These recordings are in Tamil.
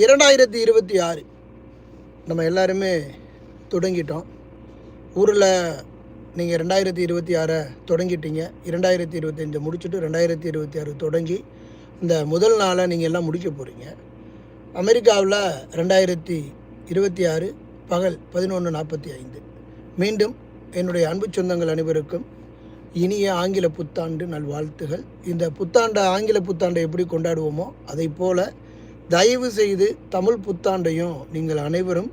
இரண்டாயிரத்தி இருபத்தி ஆறு. நம்ம எல்லாருமே தொடங்கிட்டோம். ஊரில் நீங்கள் ரெண்டாயிரத்தி இருபத்தி ஆறை தொடங்கிட்டீங்க. இரண்டாயிரத்தி இருபத்தஞ்சை முடிச்சுட்டு ரெண்டாயிரத்தி இருபத்தி ஆறு தொடங்கி இந்த முதல் நாளை நீங்கள் எல்லாம் முடிக்க போகிறீங்க அமெரிக்காவில் ரெண்டாயிரத்தி இருபத்தி ஆறு பகல் பதினொன்று நாற்பத்தி ஐந்து. மீண்டும் என்னுடைய அன்பு சொந்தங்கள் அனைவருக்கும் இனிய ஆங்கில புத்தாண்டு நல்வாழ்த்துகள். இந்த புத்தாண்டை ஆங்கில புத்தாண்டை எப்படி கொண்டாடுவோமோ அதை போல் தயவு செய்து தமிழ் புத்தாண்டையும் நீங்கள் அனைவரும்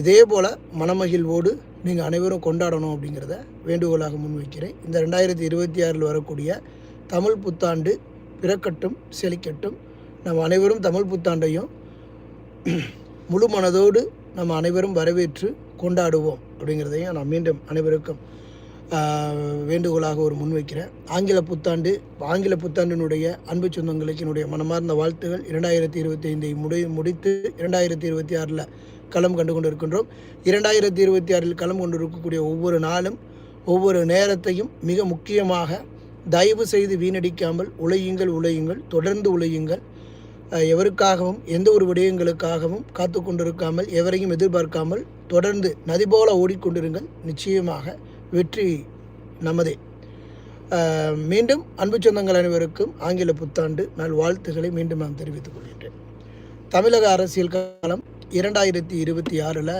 இதே போல் மனமகிழ்வோடு நீங்கள் அனைவரும் கொண்டாடணும் அப்படிங்கிறத வேண்டுகோளாக முன்வைக்கிறேன். இந்த ரெண்டாயிரத்தி இருபத்தி ஆறில் வரக்கூடிய தமிழ் புத்தாண்டு பிறக்கட்டும் செழிக்கட்டும். நம்ம அனைவரும் தமிழ் புத்தாண்டையும் முழு மனதோடு நம்ம அனைவரும் வரவேற்று கொண்டாடுவோம் அப்படிங்கிறதையும் நான் மீண்டும் அனைவருக்கும் வேண்டுகோளாக ஒரு முன்வைக்கிறேன். ஆங்கில புத்தாண்டு ஆங்கில புத்தாண்டினுடைய அன்பு சொந்தங்களுக்கு என்னுடைய மனமார்ந்த வாழ்த்துகள். இரண்டாயிரத்தி இருபத்தி ஐந்தை முடி முடித்து இரண்டாயிரத்தி இருபத்தி ஆறில் களம் கண்டு கொண்டு இருக்கின்றோம் இரண்டாயிரத்தி இருபத்தி ஆறில் களம் கொண்டு இருக்கக்கூடிய ஒவ்வொரு நாளும் ஒவ்வொரு நேரத்தையும் மிக முக்கியமாக தயவு செய்து வீணடிக்காமல் உழையுங்கள் உழையுங்கள் தொடர்ந்து உழையுங்கள். எவருக்காகவும் எந்த ஒரு விடயங்களுக்காகவும் காத்து கொண்டிருக்காமல் எவரையும் எதிர்பார்க்காமல் தொடர்ந்து நதி போல ஓடிக்கொண்டிருங்கள். நிச்சயமாக வெற்றி நமதே. மீண்டும் அன்பு சொந்தங்கள் அனைவருக்கும் ஆங்கில புத்தாண்டு நல் வாழ்த்துக்களை மீண்டும் நான் தெரிவித்துக் கொள்கின்றேன். தமிழக அரசியல் காலம் இரண்டாயிரத்தி இருபத்தி ஆறில்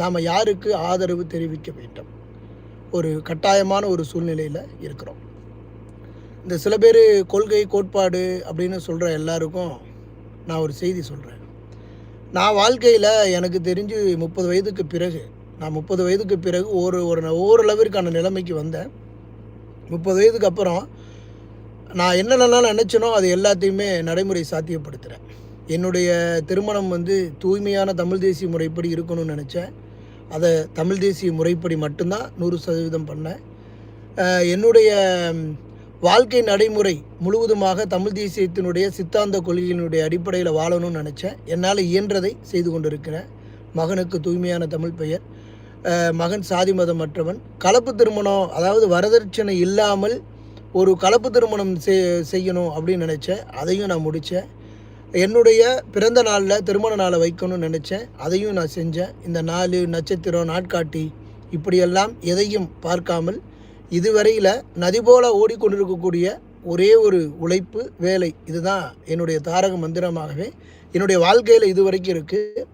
நாம் யாருக்கு ஆதரவு தெரிவிக்க வேண்டும்? ஒரு கட்டாயமான ஒரு சூழ்நிலையில் இருக்கிறோம். இந்த சில பேர் கொள்கை கோட்பாடு அப்படின்னு சொல்கிற எல்லாருக்கும் நான் ஒரு செய்தி சொல்கிறேன் நான் வாழ்க்கையில் எனக்கு தெரிஞ்சு முப்பது வயதுக்கு பிறகு நான் முப்பது வயதுக்கு பிறகு ஒரு ஒரு ஓரளவிற்கான நிலைமைக்கு வந்தேன். முப்பது வயதுக்கு அப்புறம் நான் என்னென்னலாம் நினச்சனோ அது எல்லாத்தையுமே நடைமுறை சாத்தியப்படுத்துகிறேன் என்னுடைய திருமணம் வந்து தூய்மையான தமிழ் தேசிய முறைப்படி இருக்கணும்னு நினச்சேன். அதை தமிழ் தேசிய முறைப்படி மட்டும்தான் நூறு சதவீதம் பண்ணேன். என்னுடைய வாழ்க்கை நடைமுறை முழுவதுமாக தமிழ் தேசியத்தினுடைய சித்தாந்த கொள்கையினுடைய அடிப்படையில் வாழணும்னு நினச்சேன். என்னால் இயன்றதை செய்து கொண்டிருக்கிறேன். மகனுக்கு தூய்மையான தமிழ் பெயர். மகன் சாதி மதமற்றவன். கலப்பு திருமணம் அதாவது வரதட்சணை இல்லாமல் ஒரு கலப்பு திருமணம் செய்- செய்யணும் அப்படின்னு நினச்சேன். அதையும் நான் முடித்தேன் என்னுடைய பிறந்த நாளில் திருமண நாளை வைக்கணும்னு நினச்சேன். அதையும் நான் செஞ்சேன். இந்த நாலு நட்சத்திரம் நாட்காட்டி இப்படியெல்லாம் எதையும் பார்க்காமல் இதுவரையில் நதி போல ஓடிக்கொண்டிருக்கக்கூடிய ஒரே ஒரு உழைப்பு வேலை இதுதான் என்னுடைய தாரக மந்திரமாகவே என்னுடைய வாழ்க்கையில் இது வரைக்கும் இருக்குது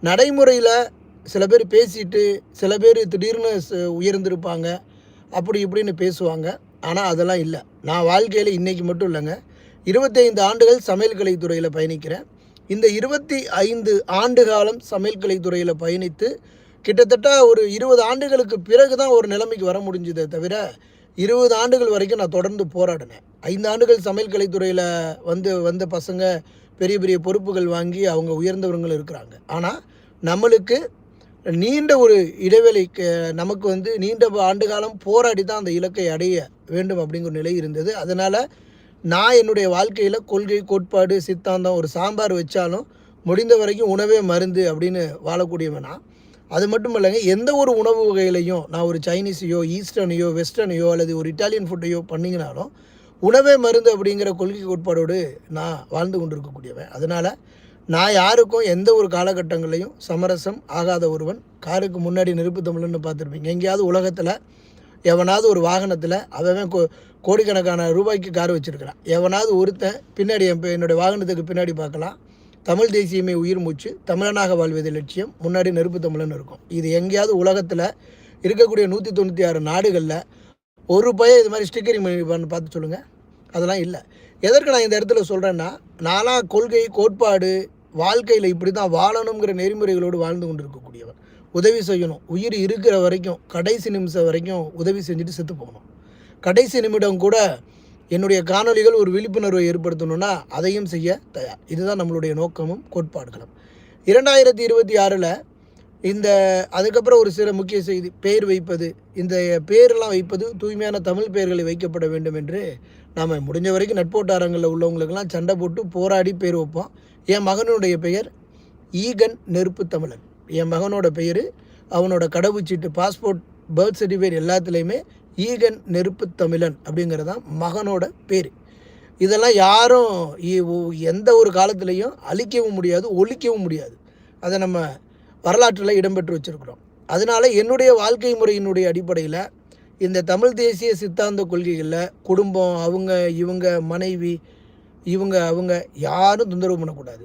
நடைமுறையில் சில பேர் பேசிட்டு சில பேர் திடீர்னு உயர்ந்திருப்பாங்க. அப்படி இப்படின்னு பேசுவாங்க. ஆனால் அதெல்லாம் இல்லை. நான் வாழ்க்கையில் இன்றைக்கி மட்டும் இல்லைங்க. இருபத்தைந்து ஆண்டுகள் சமையல் கலைத்துறையில் பயணிக்கிறேன். இந்த இருபத்தி ஐந்து ஆண்டு காலம் சமையல் கலைத்துறையில் பயணித்து கிட்டத்தட்ட ஒரு இருபது ஆண்டுகளுக்கு பிறகு தான் ஒரு நிலைமைக்கு வர முடிஞ்சதே தவிர இருபது ஆண்டுகள் வரைக்கும் நான் தொடர்ந்து போராடினேன். ஐந்து ஆண்டுகள் சமையல் கலைத்துறையில் வந்து வந்த பசங்க பெரிய பெரிய பொறுப்புகள் வாங்கி அவங்க உயர்ந்தவங்களும் இருக்கிறாங்க. ஆனால் நம்மளுக்கு நீண்ட ஒரு இடைவெளிக்கு நமக்கு வந்து நீண்ட ஆண்டு காலம் போராடி தான் அந்த இலக்கை அடைய வேண்டும் அப்படிங்கிற நிலை இருந்தது. அதனால் நான் என்னுடைய வாழ்க்கையில் கொள்கை கோட்பாடு சித்தாந்தம் ஒரு சாம்பார் வச்சாலும் முடிந்த வரைக்கும் உணவே மருந்து அப்படின்னு வாழக்கூடியவன் நான். அது மட்டும் இல்லைங்க எந்த ஒரு உணவு வகையிலையும் நான் ஒரு சைனீஸையோ ஈஸ்டர்னையோ வெஸ்டர்னையோ அல்லது ஒரு இட்டாலியன் ஃபுட்டையோ பண்ணிங்கனாலும் உணவே மருந்து அப்படிங்கிற கொள்கை கோட்பாடோடு நான் வாழ்ந்து கொண்டிருக்கக்கூடியவன். அதனால் நான் யாருக்கும் எந்த ஒரு காலகட்டங்களையும் சமரசம் ஆகாத ஒருவன். காருக்கு முன்னாடி நெருப்பு தமிழ்னு பார்த்துருப்பீங்க. எங்கேயாவது உலகத்தில் எவனாவது ஒரு வாகனத்தில் அவன் கோ கோடிக்கணக்கான ரூபாய்க்கு கார் வச்சுருக்கிறான். எவனாவது ஒருத்தன் பின்னாடி என் என்னுடைய வாகனத்துக்கு பின்னாடி பார்க்கலாம். தமிழ் தேசியமே உயிர் மூச்சு தமிழனாக வாழ்வது லட்சியம் முன்னாடி நெருப்பு தமிழன் இருக்கும். இது எங்கேயாவது உலகத்தில் இருக்கக்கூடிய நூற்றி தொண்ணூற்றி ஆறு நாடுகளில் ஒரு பையன் இது மாதிரி ஸ்டிக்கரிங் பண்ணி பார்த்து சொல்லுங்கள் அதெல்லாம் இல்லை. எதற்கு நான் இந்த இடத்துல சொல்கிறேன்னா நானாக கொள்கை கோட்பாடு வாழ்க்கையில் இப்படி தான் வாழணுங்கிற நெறிமுறைகளோடு வாழ்ந்து கொண்டு இருக்கக்கூடியவர் உதவி செய்யணும். உயிர் இருக்கிற வரைக்கும் கடைசி நிமிஷம் வரைக்கும் உதவி செஞ்சுட்டு செத்து போகணும். கடைசி நிமிடம் கூட என்னுடைய காணொளிகள் ஒரு விழிப்புணர்வை ஏற்படுத்தணும்னா அதையும் செய்ய தயார் இதுதான் நம்மளுடைய நோக்கமும் கோட்பாடுகளும். இரண்டாயிரத்தி இருபத்தி ஆறில் இந்த அதுக்கப்புறம் ஒரு சில முக்கிய செய்தி பெயர் வைப்பது இந்த பேரெல்லாம் வைப்பது தூய்மையான தமிழ் பெயர்களை வைக்கப்பட வேண்டும் என்று நாம் முடிஞ்ச வரைக்கும் நட்போட்டாரங்களில் உள்ளவங்களுக்கெல்லாம் சண்டை போட்டு போராடி பேர் வைப்போம். என் மகனுடைய பெயர் ஈகன் நெருப்பு தமிழன். என் மகனோட பெயர் அவனோட கடவுச்சீட்டு பாஸ்போர்ட் பர்த் சர்டிஃபிகேட் எல்லாத்துலேயுமே ஈகன் நெருப்பு தமிழன் அப்படிங்கிறது தான் மகனோட பேர். இதெல்லாம் யாரும் எந்த ஒரு காலத்துலேயும் அழிக்கவும் முடியாது ஒழிக்கவும் முடியாது. அதை நம்ம வரலாற்றில் இடம்பெற்று வச்சுருக்குறோம். அதனால என்னுடைய வாழ்க்கை முறையினுடைய அடிப்படையில் இந்த தமிழ் தேசிய சித்தாந்த கொள்கைகளில் குடும்பம் அவங்க இவங்க மனைவி இவங்க அவங்க யாரும் தொந்தரவு பண்ணக்கூடாது.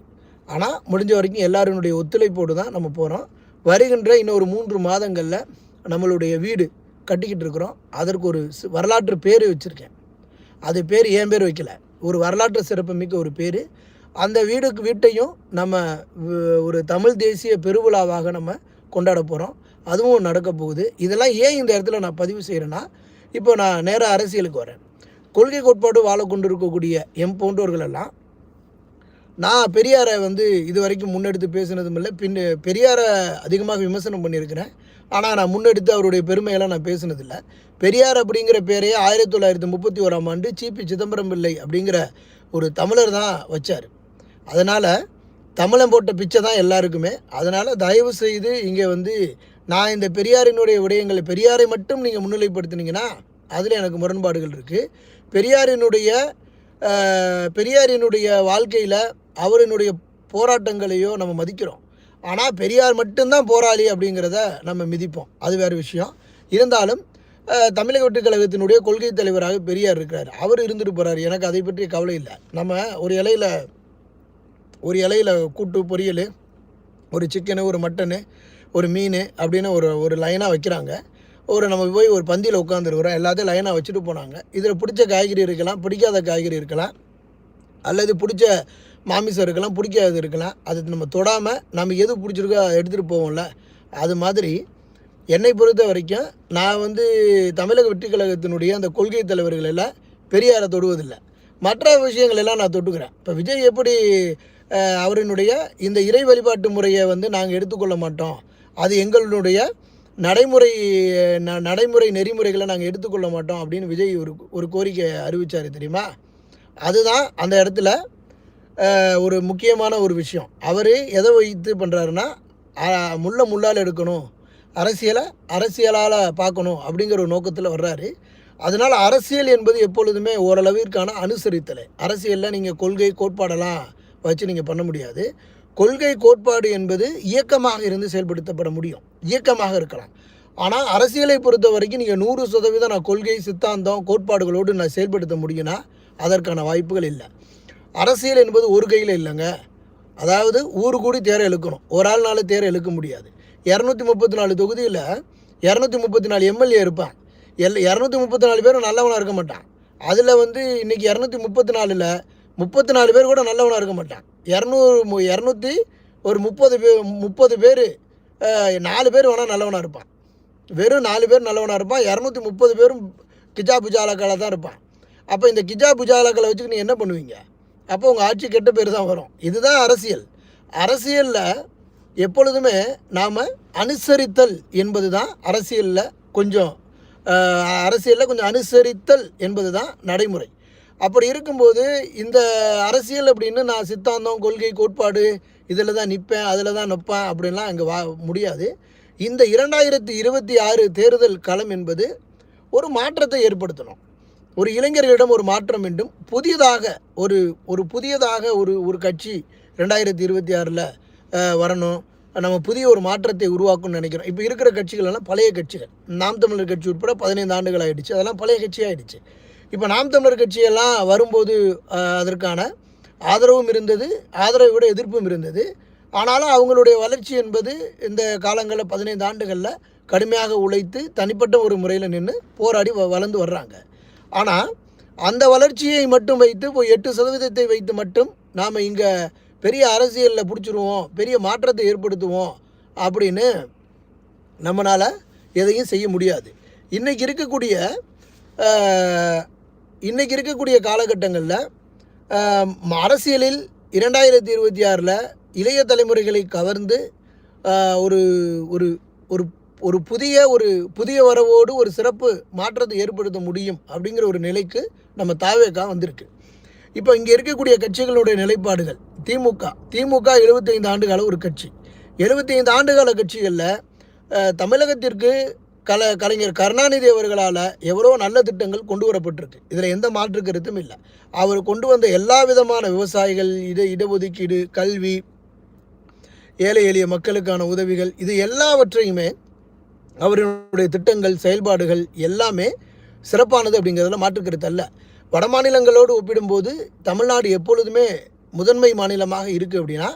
ஆனால் முடிஞ்ச வரைக்கும் எல்லாருடைய ஒத்துழைப்போடு தான் நம்ம போகிறோம் வருகின்ற இன்னொரு மூன்று மாதங்களில் நம்மளுடைய வீடு கட்டிக்கிட்டு இருக்கிறோம். அதற்கு ஒரு வரலாற்று பேர் வச்சுருக்கேன். அது பேர் என் பேர் வைக்கல? ஒரு வரலாற்று சிறப்புமிக்க ஒரு பேர். அந்த வீடுக்கு வீட்டையும் நம்ம ஒரு தமிழ் தேசிய பெருவிழாவாக நம்ம கொண்டாட போகிறோம் அதுவும் நடக்க போகுது. இதெல்லாம் ஏன் இந்த இடத்துல நான் பதிவு செய்கிறேன்னா இப்போ நான் நேராக அரசியலுக்கு வரேன். கொள்கை கோட்பாடு வாழ கொண்டு இருக்கக்கூடிய எம் போன்றவர்கள் எல்லாம் நான் பெரியாரை வந்து இது வரைக்கும் முன்னெடுத்து பேசினதும் இல்லை. பின் பெரியாரை அதிகமாக விமர்சனம் பண்ணியிருக்கிறேன். ஆனால் நான் முன்னெடுத்து அவருடைய பெருமையெல்லாம் நான் பேசினதில்லை. பெரியார் அப்படிங்கிற பேரையே ஆயிரத்தி தொள்ளாயிரத்தி முப்பத்தி ஓராம் ஆண்டு சிபி சிதம்பரம் பிள்ளை அப்படிங்கிற ஒரு தமிழர் தான் வச்சார். அதனால் தமிழன் போட்ட பிச்சை தான் எல்லாருக்குமே. அதனால் தயவு செய்து இங்கே வந்து நான் இந்த பெரியாரினுடைய விடயங்களை பெரியாரை மட்டும் நீங்கள் முன்னிலைப்படுத்துனீங்கன்னா அதில் எனக்கு முரண்பாடுகள் இருக்குது பெரியாரினுடைய பெரியாரினுடைய வாழ்க்கையில் அவரினுடைய போராட்டங்களையோ நம்ம மதிக்கிறோம். ஆனால் பெரியார் மட்டும்தான் போராளி அப்படிங்கிறத நம்ம மிதிப்போம். அது வேறு விஷயம். இருந்தாலும் தமிழக வெட்டுக் கழகத்தினுடைய கொள்கை தலைவராக பெரியார் இருக்கிறார். அவர் இருந்துட்டு போகிறார் எனக்கு அதை பற்றி கவலை இல்லை. நம்ம ஒரு இலையில ஒரு இலையில் கூட்டு பொரியல் ஒரு சிக்கனு ஒரு மட்டனு ஒரு மீன் அப்படின்னு ஒரு ஒரு லைனாக வைக்கிறாங்க. ஒரு நம்ம போய் ஒரு பந்தியில் உட்காந்துருக்குறோம் எல்லாத்தையும் லைனாக வச்சுட்டு போனாங்க. இதில் பிடிச்ச காய்கறி இருக்கலாம் பிடிக்காத காய்கறி இருக்கலாம் அல்லது பிடிச்ச மாமிசம் இருக்கலாம் பிடிக்காதது இருக்கலாம். அது நம்ம தொடாமல் நம்ம எது பிடிச்சிருக்கோ அதை எடுத்துகிட்டு போவோம்ல. அது மாதிரி என்னை பொறுத்த வரைக்கும் நான் வந்து தமிழக வெற்றி கழகத்தினுடைய அந்த கொள்கை தலைவர்கள் எல்லாம் பெரியாரை தொடுவதில்லை. மற்ற விஷயங்கள் எல்லாம் நான் தொட்டுக்கிறேன். இப்போ விஜய் எப்படி அவரினுடைய இந்த இறை வழிபாட்டு முறையை வந்து நாங்கள் எடுத்துக்கொள்ள மாட்டோம். அது எங்களுடைய நடைமுறை ந- நடைமுறை நெறிமுறைகளை நாங்கள் எடுத்துக்கொள்ள மாட்டோம் அப்படின்னு விஜய் ஒரு ஒரு கோரிக்கை அறிவிச்சார் தெரியுமா? அதுதான் அந்த இடத்துல ஒரு முக்கியமான ஒரு விஷயம். அவர் எதை வைத்து பண்ணுறாருன்னா முள்ள முள்ளால் எடுக்கணும் அரசியலை அரசியலால் பார்க்கணும் அப்படிங்கிற ஒரு நோக்கத்தில் வர்றாரு. அதனால் அரசியல் என்பது எப்பொழுதுமே ஓரளவிற்கான அனுசரித்தலை. அரசியலில் நீங்கள் கொள்கை கோட்பாடெல்லாம் வச்சு நீங்கள் பண்ண முடியாது. கொள்கை கோட்பாடு என்பது இயக்கமாக இருந்து செயல்படுத்தப்பட முடியும். இயக்கமாக இருக்கலாம். ஆனால் அரசியலை பொறுத்த வரைக்கும் நீங்கள் நூறு சதவீதம் நான் கொள்கை சித்தாந்தம் கோட்பாடுகளோடு நான் செயல்படுத்த முடியும்னா அதற்கான வாய்ப்புகள் இல்லை. அரசியல் என்பது ஒரு கையில் இல்லைங்க. அதாவது ஊரு கூடி தேரை இழுக்கணும். ஒரு ஆள்னால தேரை இழுக்க முடியாது. இரநூத்தி முப்பத்தி நாலு தொகுதியில் இரநூத்தி முப்பத்தி நாலு எம்எல்ஏ இருப்பான் எல் இரநூத்தி முப்பத்தி நாலு பேரும் நல்லவனாக இருக்க மாட்டான் அதில் வந்து இன்றைக்கி இரநூத்தி முப்பத்தி நாலில் முப்பத்தி நாலு பேர் கூட நல்லவனாக இருக்க மாட்டான். இரநூறு மு இரநூத்தி ஒரு முப்பது பேர் முப்பது பேர் நாலு பேர் வேணால் நல்லவனாக இருப்பான். வெறும் நாலு பேர் நல்லவனாக இருப்பான். இரநூத்தி முப்பது பேரும் கிஜா புஜாலாக்கால தான் இருப்பான். அப்போ இந்த கிஜா புஜாலக்களை வச்சுக்கு நீ என்ன பண்ணுவீங்க? அப்போ உங்கள் ஆட்சி கெட்ட பேர் தான் வரும். இதுதான் அரசியல். அரசியலில் எப்பொழுதுமே நாம் அனுசரித்தல் என்பது தான் அரசியலில் கொஞ்சம் அரசியலில் கொஞ்சம் அனுசரித்தல் என்பது தான் நடைமுறை. அப்படி இருக்கும்போது இந்த அரசியல் அப்படின்னு நான் சித்தாந்தம் கொள்கை கோட்பாடு இதில் தான் நிற்பேன் அதில் தான் நிற்பேன் அப்படின்லாம் அங்கே வா முடியாது. இந்த இரண்டாயிரத்தி இருபத்தி ஆறு தேர்தல் களம் என்பது ஒரு மாற்றத்தை ஏற்படுத்தணும். ஒரு இளைஞர்களிடம் ஒரு மாற்றம் வேண்டும். புதியதாக ஒரு ஒரு புதியதாக ஒரு ஒரு கட்சி ரெண்டாயிரத்தி இருபத்தி ஆறில் வரணும். நம்ம புதிய ஒரு மாற்றத்தை உருவாக்கணும்னு நினைக்கிறோம். இப்போ இருக்கிற கட்சிகள் எல்லாம் பழைய கட்சிகள். நாம் தமிழர் கட்சி உட்பட பதினைந்து ஆண்டுகள் ஆகிடுச்சு அதெல்லாம் பழைய கட்சி ஆகிடுச்சு இப்போ நாம் தமிழர் கட்சியெல்லாம் வரும்போது அதற்கான ஆதரவும் இருந்தது ஆதரவை விட எதிர்ப்பும் இருந்தது. ஆனாலும் அவங்களுடைய வளர்ச்சி என்பது இந்த காலங்களில் பதினைந்து ஆண்டுகளில் கடுமையாக உழைத்து தனிப்பட்ட ஒரு முறையில் நின்று போராடி வ- வளர்ந்து வர்றாங்க. ஆனால் அந்த வளர்ச்சியை மட்டும் வைத்து இப்போ எட்டு சதவீதத்தை வைத்து மட்டும் நாம் இங்கே பெரிய அரசியலில் பிடிச்சிருவோம் பெரிய மாற்றத்தை ஏற்படுத்துவோம் அப்படின்னு நம்மளால் எதையும் செய்ய முடியாது. இன்றைக்கி இருக்கக்கூடிய இன்றைக்கி இருக்கக்கூடிய காலகட்டங்களில் அரசியலில் இரண்டாயிரத்தி இருபத்தி ஆறில் இளைய தலைமுறைகளை கவர்ந்து ஒரு ஒரு ஒரு ஒரு புதிய ஒரு புதிய வரவோடு ஒரு சிறப்பு மாற்றத்தை ஏற்படுத்த முடியும் அப்படிங்கிற ஒரு நிலைக்கு நம்ம தாவேக்கா வந்திருக்கு. இப்போ இங்கே இருக்கக்கூடிய கட்சிகளுடைய நிலைப்பாடுகள் திமுக. திமுக 75 ஆண்டுகால ஒரு கட்சி. 75 ஆண்டுகால கட்சிகளில் தமிழகத்திற்கு கல கலைஞர் கருணாநிதி அவர்களால் எவ்வளோ நல்ல திட்டங்கள் கொண்டு வரப்பட்டிருக்கு. இதில் எந்த மாற்று கருத்தும் இல்லை. அவர் கொண்டு வந்த எல்லா விதமான விவசாயிகள் இட இடஒதுக்கீடு கல்வி ஏழை எளிய மக்களுக்கான உதவிகள் இது எல்லாவற்றையுமே அவருடைய திட்டங்கள் செயல்பாடுகள் எல்லாமே சிறப்பானது அப்படிங்கிறதுல மாற்றுக்கருத்து அல்ல. வட மாநிலங்களோடு ஒப்பிடும்போது தமிழ்நாடு எப்பொழுதுமே முதன்மை மாநிலமாக இருக்குது அப்படின்னா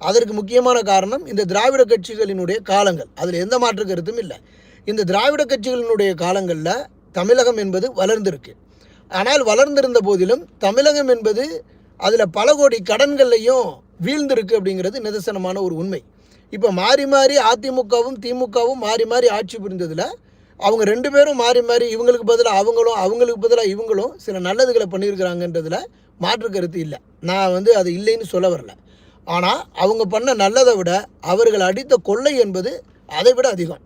அதற்கு முக்கியமான காரணம் இந்த திராவிட கட்சிகளினுடைய காலங்கள். அதில் எந்த மாற்று கருத்தும் இல்லை. இந்த திராவிட கட்சிகளினுடைய காலங்களில் தமிழகம் என்பது வளர்ந்திருக்கு. ஆனால் வளர்ந்திருந்த போதிலும் தமிழகம் என்பது அதில் பல கோடி கடன்கள்லையும் வீழ்ந்திருக்கு அப்படிங்கிறது நிதர்சனமான ஒரு உண்மை. இப்போ மாறி மாறி அதிமுகவும் திமுகவும் மாறி மாறி ஆட்சி புரிந்ததில் அவங்க ரெண்டு பேரும் மாறி மாறி இவங்களுக்கு பதிலாக அவங்களும் அவங்களுக்கு பதிலாக இவங்களும் சில நல்லதுகளை பண்ணியிருக்கிறாங்கன்றதில் மாற்று கருத்து இல்லை. நான் வந்து அது இல்லைன்னு சொல்ல வரல. ஆனால் அவங்க பண்ண நல்லதை விட அவர்கள் அடித்த கொள்ளை என்பது அதை விட அதிகம்.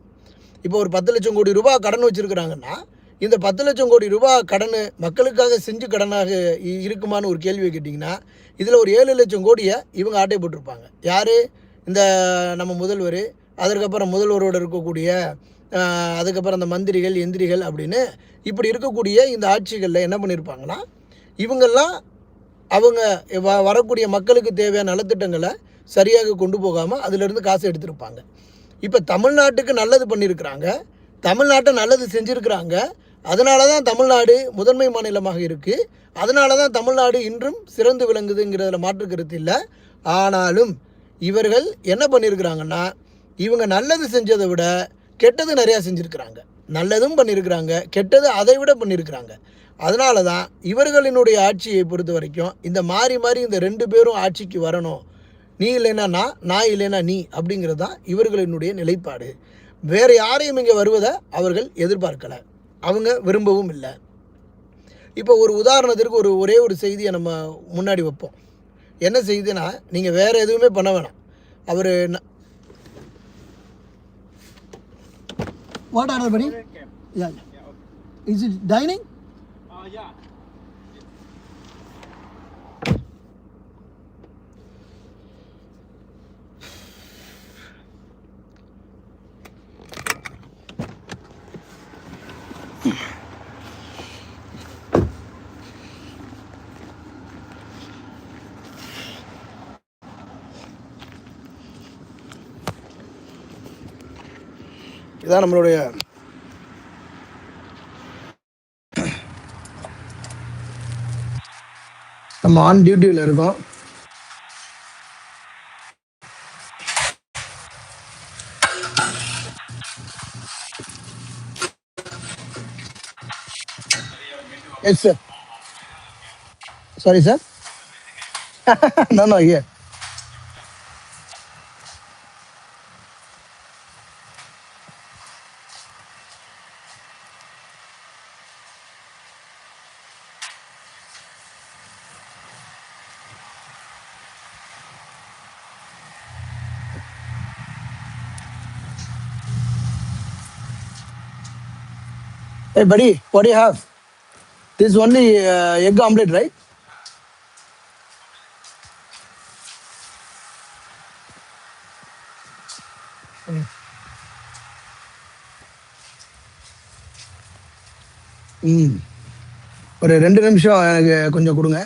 இப்போ ஒரு பத்து லட்சம் கோடி ரூபாய் கடன் வச்சுருக்கிறாங்கன்னா இந்த பத்து லட்சம் கோடி ரூபாய் கடன் மக்களுக்காக செஞ்சு கடனாக இ- இருக்குமான்னு ஒரு கேள்வியை கேட்டிங்கன்னா இதில் ஒரு ஏழு லட்சம் கோடியை இவங்க ஆட்டை போட்டிருப்பாங்க. யார்? இந்த நம்ம முதல்வர் அதற்கப்புறம் முதல்வரோடு இருக்கக்கூடிய அதுக்கப்புறம் அந்த மந்திரிகள் எந்திரிகள் அப்படின்னு இப்படி இருக்கக்கூடிய இந்த ஆட்சிகளில் என்ன பண்ணியிருப்பாங்கன்னா இவங்கெல்லாம் அவங்க வ- வரக்கூடிய மக்களுக்கு தேவையான நலத்திட்டங்களை சரியாக கொண்டு போகாமல் அதிலிருந்து காசு எடுத்திருப்பாங்க. இப்போ தமிழ்நாட்டுக்கு நல்லது பண்ணியிருக்கிறாங்க தமிழ்நாட்டை நல்லது செஞ்சுருக்கிறாங்க. அதனால தான் தமிழ்நாடு முதன்மை மாநிலமாக இருக்குது அதனால தான் தமிழ்நாடு இன்றும் சிறந்து விளங்குதுங்கிறதுல மாற்று கருத்து இல்லை. ஆனாலும் இவர்கள் என்ன பண்ணியிருக்கிறாங்கன்னா இவங்க நல்லது செஞ்சதை விட கெட்டது நிறையா செஞ்சுருக்கிறாங்க. நல்லதும் பண்ணியிருக்கிறாங்க கெட்டது அதை விட பண்ணியிருக்கிறாங்க அதனால தான் இவர்களினுடைய ஆட்சியை பொறுத்த வரைக்கும் இந்த மாறி மாறி இந்த ரெண்டு பேரும் ஆட்சிக்கு வரணும் நீ இல்லைன்னா நான் நான் இல்லைன்னா நீ அப்படிங்கிறது தான் இவர்களினுடைய நிலைப்பாடு. வேறு யாரையும் இங்கே வருவதை அவர்கள் எதிர்பார்க்கலை. அவங்க விரும்பவும் இல்லை. இப்போ ஒரு உதாரணத்திற்கு ஒரு ஒரே ஒரு செய்தியை நம்ம முன்னாடி வைப்போம். என்ன செய்தினா நீங்கள் வேறு எதுவுமே பண்ண வேணாம். அவர் வாட் ஆர்டர் படி இஸ் இட் டைனிங் இதான் நம்மளுடைய நம்ம ஆன் டியூட்டியில் இருக்கோம். எஸ் சார் சாரி சார் நான் ஐயா Hey, buddy, what do you have? This is only uh, egg omelette, right? ம் ஒரு ரெண்டு நிமிஷம் எனக்கு கொஞ்சம் கொடுங்க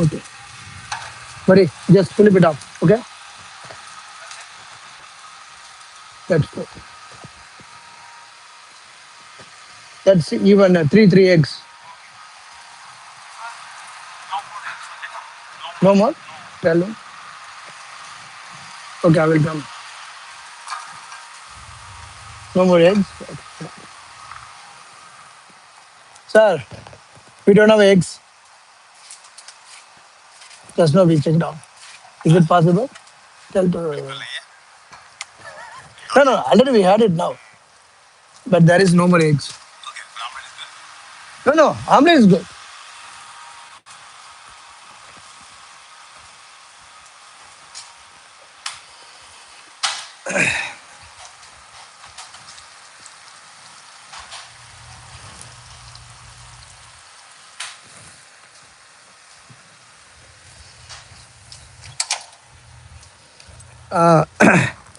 okay Mari, just flip it up, okay? That's good. That's even uh, three three eggs. No more? Tell him. Okay, I will come. No more eggs? Sir, we don't have eggs. Now we checked out. Is it possible? Tell to. No, no, already we had it now. But there is no more eggs. No, no, omelette is good.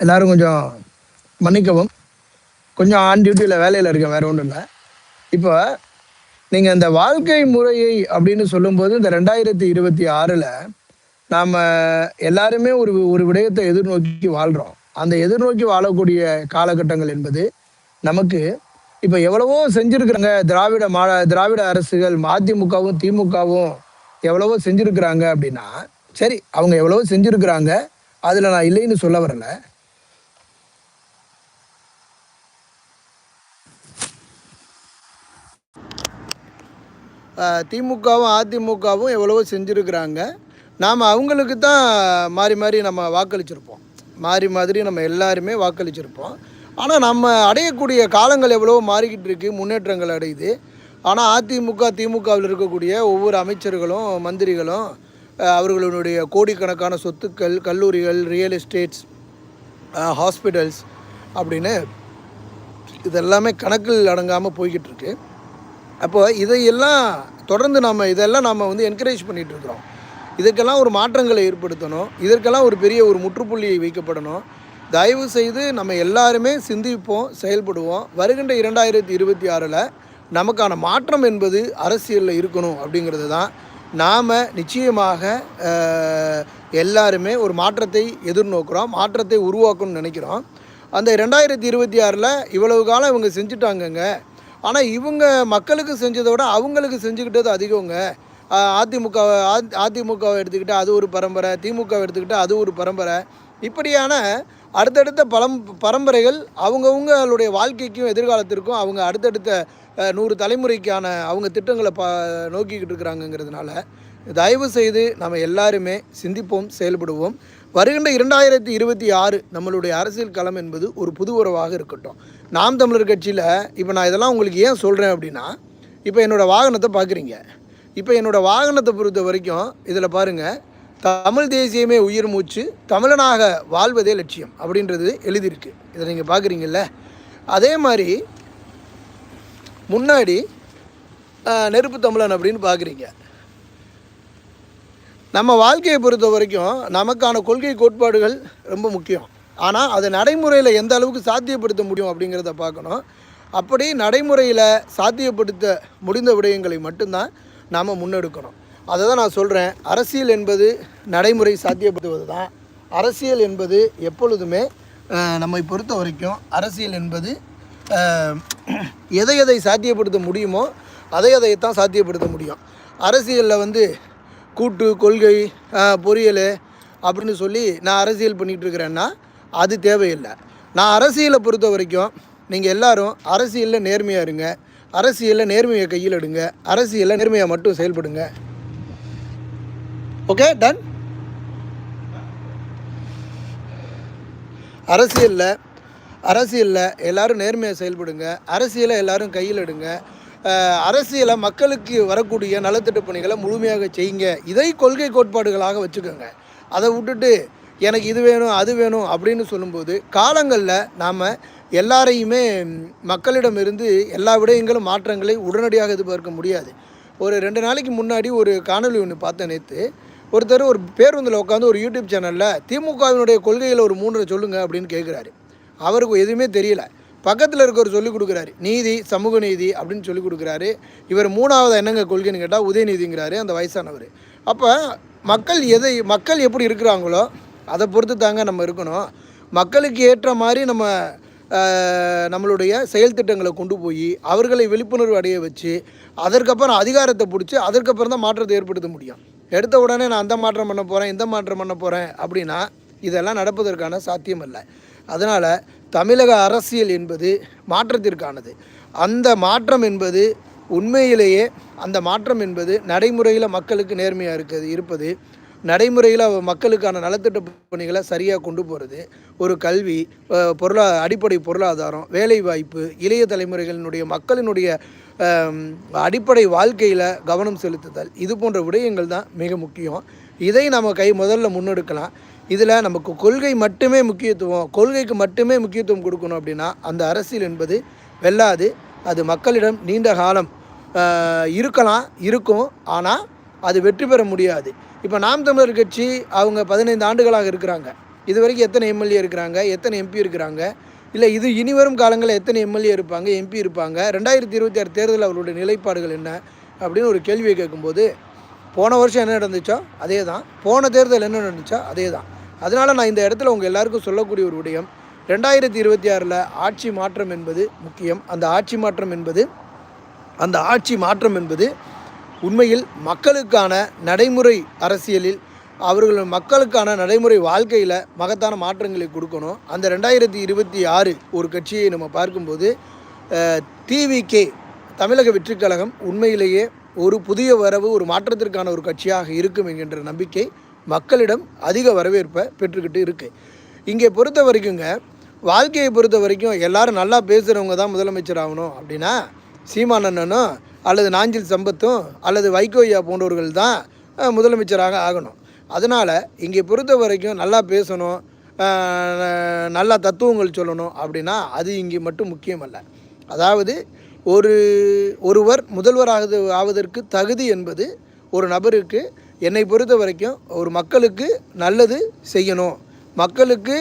எல்லோரும் கொஞ்சம் மன்னிக்கவும். கொஞ்சம் ஆன் டியூட்டியில் வேலையில் இருக்கேன் வேறு ஒன்றும் இல்லை. இப்போ நீங்கள் இந்த வாழ்க்கை முறையை அப்படின்னு சொல்லும்போது இந்த ரெண்டாயிரத்தி இருபத்தி ஆறில் நாம் எல்லாருமே ஒரு ஒரு விடயத்தை எதிர்நோக்கி வாழ்கிறோம் அந்த எதிர்நோக்கி வாழக்கூடிய காலகட்டங்கள் என்பது நமக்கு இப்போ எவ்வளவோ செஞ்சுருக்குறாங்க. திராவிட மா திராவிட அரசுகள் அதிமுகவும் திமுகவும் எவ்வளவோ செஞ்சுருக்குறாங்க அப்படின்னா சரி அவங்க எவ்வளவோ செஞ்சுருக்குறாங்க. அதில் நான் இல்லைன்னு சொல்ல வரல. திமுகவும் அதிமுகவும் எவ்வளவோ செஞ்சுருக்கிறாங்க. நாம் அவங்களுக்கு தான் மாறி மாறி நம்ம வாக்களிச்சிருப்போம். மாறி மாதிரி நம்ம எல்லாருமே வாக்களிச்சிருப்போம். ஆனால் நம்ம அடையக்கூடிய காலங்கள் எவ்வளவோ மாறிக்கிட்டு இருக்கு முன்னேற்றங்கள் அடையுது. ஆனால் அதிமுக திமுகவில் இருக்கக்கூடிய ஒவ்வொரு அமைச்சர்களும் மந்திரிகளும் அவர்களுடைய கோடிக்கணக்கான சொத்துக்கள் கல்லூரிகள் ரியல் எஸ்டேட்ஸ் ஹாஸ்பிட்டல்ஸ் அப்படின்னு இதெல்லாமே கணக்கில் அடங்காமல் போய்கிட்டு இருக்குது அப்போது இதையெல்லாம் தொடர்ந்து நம்ம இதெல்லாம் நம்ம வந்து என்கரேஜ் பண்ணிகிட்ருக்குறோம் இருக்கிறோம் இதுக்கெல்லாம் ஒரு மாற்றங்களை ஏற்படுத்தணும். இதற்கெல்லாம் ஒரு பெரிய ஒரு முற்றுப்புள்ளி வைக்கப்படணும். தயவு செய்து நம்ம எல்லாருமே சிந்திப்போம் செயல்படுவோம். வருகின்ற இரண்டாயிரத்தி இருபத்தி ஆறில் நமக்கான மாற்றம் என்பது அரசியலில் இருக்கணும் அப்படிங்கிறது தான். நாம் நிச்சயமாக எல்லாருமே ஒரு மாற்றத்தை எதிர்நோக்கிறோம் மாற்றத்தை உருவாக்கணும்னு நினைக்கிறோம். அந்த ரெண்டாயிரத்தி இருபத்தி ஆறில் இவ்வளவு காலம் இவங்க செஞ்சுட்டாங்கங்க. ஆனால் இவங்க மக்களுக்கு செஞ்சதை விட அவங்களுக்கு செஞ்சுக்கிட்டது அதிகங்க. அதிமுக அதிமுகவை எடுத்துக்கிட்டால் அது ஒரு பரம்பரை திமுகவை எடுத்துக்கிட்டால் அது ஒரு பரம்பரை. இப்படியான அடுத்தடுத்த பலம் பரம்பரைகள் அவங்கவுங்களுடைய வாழ்க்கைக்கும் எதிர்காலத்திற்கும் அவங்க அடுத்தடுத்த நூறு தலைமுறைக்கான அவங்க திட்டங்களை ப நோக்கிக்கிட்டு இருக்கிறாங்கங்கிறதுனால தயவு செய்து நம்ம எல்லாருமே சிந்திப்போம் செயல்படுவோம். வருகின்ற இரண்டாயிரத்தி இருபத்தி ஆறு நம்மளுடைய அரசியல் களம் என்பது ஒரு புது உறவாக இருக்கட்டும். நாம் தமிழர் கட்சியில் இப்போ நான் இதெல்லாம் உங்களுக்கு ஏன் சொல்கிறேன் அப்படின்னா இப்போ என்னோடய வாகனத்தை பார்க்குறீங்க இப்போ என்னோடய வாகனத்தை பொறுத்த வரைக்கும் இதில் பாருங்கள் தமிழ் தேசியமே உயிர் மூச்சு தமிழனாக வாழ்வதே லட்சியம் அப்படின்றது எழுதியிருக்கு. இதை நீங்கள் பார்க்குறீங்கல்ல அதே மாதிரி முன்னாடி நெருப்பு தமிழன் அப்படின்னு பார்க்குறீங்க நம்ம வாழ்க்கையை பொறுத்த வரைக்கும் நமக்கான கொள்கை கோட்பாடுகள் ரொம்ப முக்கியம். ஆனால் அதை நடைமுறையில் எந்த அளவுக்கு சாத்தியப்படுத்த முடியும் அப்படிங்கிறத பார்க்கணும். அப்படி நடைமுறையில் சாத்தியப்படுத்த முடிந்த விடயங்களை மட்டும்தான் நாம் முன்னெடுக்கணும். அதை தான் நான் சொல்கிறேன் அரசியல் என்பது நடைமுறை சாத்தியப்படுத்துவது தான் அரசியல் என்பது எப்பொழுதுமே நம்மை பொறுத்த வரைக்கும் அரசியல் என்பது எதை எதை சாத்தியப்படுத்த முடியுமோ அதை அதைத்தான் சாத்தியப்படுத்த முடியும். அரசியலில் வந்து கூட்டு கொள்கை பொரியல் பொறியியல் அப்படின்னு சொல்லி நான் அரசியல் பண்ணிகிட்டு இருக்கிறேன்னா அது தேவையில்லை. நான் அரசியலை பொறுத்த வரைக்கும் நீங்கள் எல்லாரும் அரசியலில் நேர்மையாக இருங்க. அரசியலில் நேர்மையை கையில் எடுங்க. அரசியலில் நேர்மையாக மட்டும் செயல்படுங்க. ஓகே டன் அரசியலில் அரசியலில் எல்லாரும் நேர்மையாக செயல்படுங்க. அரசியலை எல்லோரும் கையில் எடுங்க. அரசியலை மக்களுக்கு வரக்கூடிய நலத்திட்ட பணிகளை முழுமையாக செய்யுங்க. இதை கொள்கை கோட்பாடுகளாக வச்சுக்கோங்க. அதை விட்டுட்டு எனக்கு இது வேணும் அது வேணும் அப்படின்னு சொல்லும்போது காலங்களில் நாம் எல்லாரையுமே மக்களிடமிருந்து எல்லா விடயங்களும் மாற்றங்களை உடனடியாக எதிர்பார்க்க முடியாது. ஒரு ரெண்டு நாளைக்கு முன்னாடி ஒரு காணொளி ஒன்று பார்த்தேன் நேற்று ஒருத்தர் ஒரு பேருந்தில் உட்காந்து ஒரு யூடியூப் சேனலில் திமுகவினுடைய கொள்கையில் ஒரு மூன்றரை சொல்லுங்கள் அப்படின்னு கேட்குறாரு அவருக்கு எதுவுமே தெரியல. பக்கத்தில் இருக்கவர் சொல்லி கொடுக்குறாரு. நீதி சமூக நீதி அப்படின்னு சொல்லிக் கொடுக்குறாரு. இவர் மூணாவது என்னங்க கொள்கைன்னு கேட்டால் உதயநீதிங்கிறாரு அந்த வயசானவர். அப்போ மக்கள் எதை மக்கள் எப்படி இருக்கிறாங்களோ அதை பொறுத்து தாங்க நம்ம இருக்கணும். மக்களுக்கு ஏற்ற மாதிரி நம்ம நம்மளுடைய செயல் திட்டங்களை கொண்டு போய் அவர்களை விழிப்புணர்வு அடைய வச்சு அதற்கப்புறம் அதிகாரத்தை பிடிச்சி அதற்கப்புறம் தான் மாற்றத்தை ஏற்படுத்த முடியும். எடுத்த உடனே நான் அந்த மாற்றம் பண்ண போகிறேன் இந்த மாற்றம் பண்ண போகிறேன் அப்படின்னா இதெல்லாம் நடப்பதற்கான சாத்தியம் இல்லை அதனால் தமிழக அரசியல் என்பது மாற்றத்திற்கானது. அந்த மாற்றம் என்பது உண்மையிலேயே அந்த மாற்றம் என்பது நடைமுறையில் மக்களுக்கு நேர்மையாக இருக்கிறது இருப்பது நடைமுறையில் மக்களுக்கான நலத்திட்ட பணிகளை சரியாக கொண்டு போகிறது ஒரு கல்வி பொருளா அடிப்படை பொருளாதாரம் வேலைவாய்ப்பு இளைய தலைமுறைகளினுடைய மக்களினுடைய அடிப்படை வாழ்க்கையில் கவனம் செலுத்துதல் இது போன்ற விடயங்கள் தான் மிக முக்கியம். இதை நம்ம கை முதல்ல முன்னெடுக்கலாம். இதில் நமக்கு கொள்கை மட்டுமே முக்கியத்துவம் கொள்கைக்கு மட்டுமே முக்கியத்துவம் கொடுக்கணும் அப்படின்னா அந்த அரசியல் என்பது வெல்லாது அது மக்களிடம் நீண்ட காலம் இருக்கலாம் இருக்கும் ஆனால் அது வெற்றி பெற முடியாது. இப்போ நாம் தமிழர் கட்சி அவங்க பதினைந்து ஆண்டுகளாக இருக்கிறாங்க. இது வரைக்கும் எத்தனை எம்எல்ஏ இருக்கிறாங்க? எத்தனை எம்பி இருக்கிறாங்க? இல்லை இது இனிவரும் காலங்களில் எத்தனை எம்எல்ஏ இருப்பாங்க? எம்பி இருப்பாங்க? ரெண்டாயிரத்தி இருபத்தி ஆறு தேர்தலில் அவருடைய நிலைப்பாடுகள் என்ன? அப்படின்னு ஒரு கேள்வியை கேட்கும்போது போன வருஷம் என்ன நடந்துச்சோ? அதே தான். போன தேர்தல் என்ன நடந்துச்சோ? அதே தான். அதனால் நான் இந்த இடத்துல உங்கள் எல்லாருக்கும் சொல்லக்கூடிய ஒரு விடயம் ரெண்டாயிரத்தி இருபத்தி ஆறில் ஆட்சி மாற்றம் என்பது முக்கியம். அந்த ஆட்சி மாற்றம் என்பது அந்த ஆட்சி மாற்றம் என்பது உண்மையில் மக்களுக்கான நடைமுறை அரசியலில் அவர்கள் மக்களுக்கான நடைமுறை வாழ்க்கையில் மகத்தான மாற்றங்களை கொடுக்கணும். அந்த ரெண்டாயிரத்தி இருபத்தி ஆறு ஒரு கட்சியை நம்ம பார்க்கும்போது டிவிகே தமிழக வெற்றிக் கழகம் உண்மையிலேயே ஒரு புதிய வரவு ஒரு மாற்றத்திற்கான ஒரு கட்சியாக இருக்கும் என்கின்ற நம்பிக்கை மக்களிடம் அதிக வரவேற்பை பெற்றுக்கிட்டு இருக்குது இங்கே பொறுத்த வரைக்குங்க வாழ்க்கையை பொறுத்த வரைக்கும் எல்லாரும் நல்லா பேசுகிறவங்க தான் முதலமைச்சர் ஆகணும் அப்படின்னா சீமானண்ணனும் அல்லது நாஞ்சில் சம்பத்தும் அல்லது வைகோய்யா போன்றவர்கள் தான் முதலமைச்சராக ஆகணும். அதனால் இங்கே பொறுத்த வரைக்கும் நல்லா பேசணும் நல்லா தத்துவங்கள் சொல்லணும் அப்படின்னா அது இங்கே மட்டும் முக்கியமல்ல. அதாவது ஒரு ஒருவர் முதல்வராக ஆவதற்கு தகுதி என்பது ஒரு நபருக்கு என்னை பொறுத்த வரைக்கும் ஒரு மக்களுக்கு நல்லது செய்யணும். மக்களுக்கு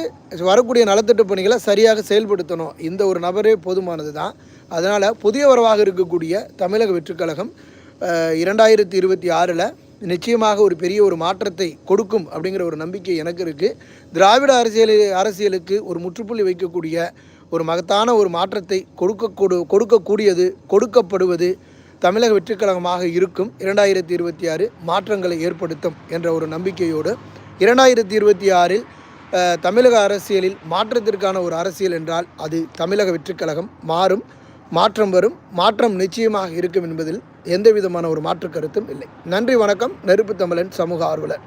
வரக்கூடிய நலத்திட்ட பணிகளை சரியாக செயல்படுத்தணும். இந்த ஒரு நபரே போதுமானது தான் அதனால் புதிய உறவாக இருக்கக்கூடிய தமிழக வெற்றுக்கழகம் இரண்டாயிரத்தி இருபத்தி ஆறில் நிச்சயமாக ஒரு பெரிய ஒரு மாற்றத்தை கொடுக்கும் அப்படிங்கிற ஒரு நம்பிக்கை எனக்கு இருக்குது திராவிட அரசியல் அரசியலுக்கு ஒரு முற்றுப்புள்ளி வைக்கக்கூடிய ஒரு மகத்தான ஒரு மாற்றத்தை கொடுக்கக்கூடு கொடுக்கக்கூடியது கொடுக்கப்படுவது தமிழக வெற்றிக்கழகமாக இருக்கும். இரண்டாயிரத்தி இருபத்தி ஆறு மாற்றங்களை ஏற்படுத்தும் என்ற ஒரு நம்பிக்கையோடு இரண்டாயிரத்தி இருபத்தி ஆறில் தமிழக அரசியலில் மாற்றத்திற்கான ஒரு அரசியல் என்றால் அது தமிழக வெற்றிக்கழகம் மாறும். மாற்றம் வரும் மாற்றம் நிச்சயமாக இருக்கும் என்பதில் எந்த விதமான ஒரு மாற்று கருத்தும் இல்லை. நன்றி வணக்கம். நெருப்பு தமிழன் சமூக ஆர்வலர்.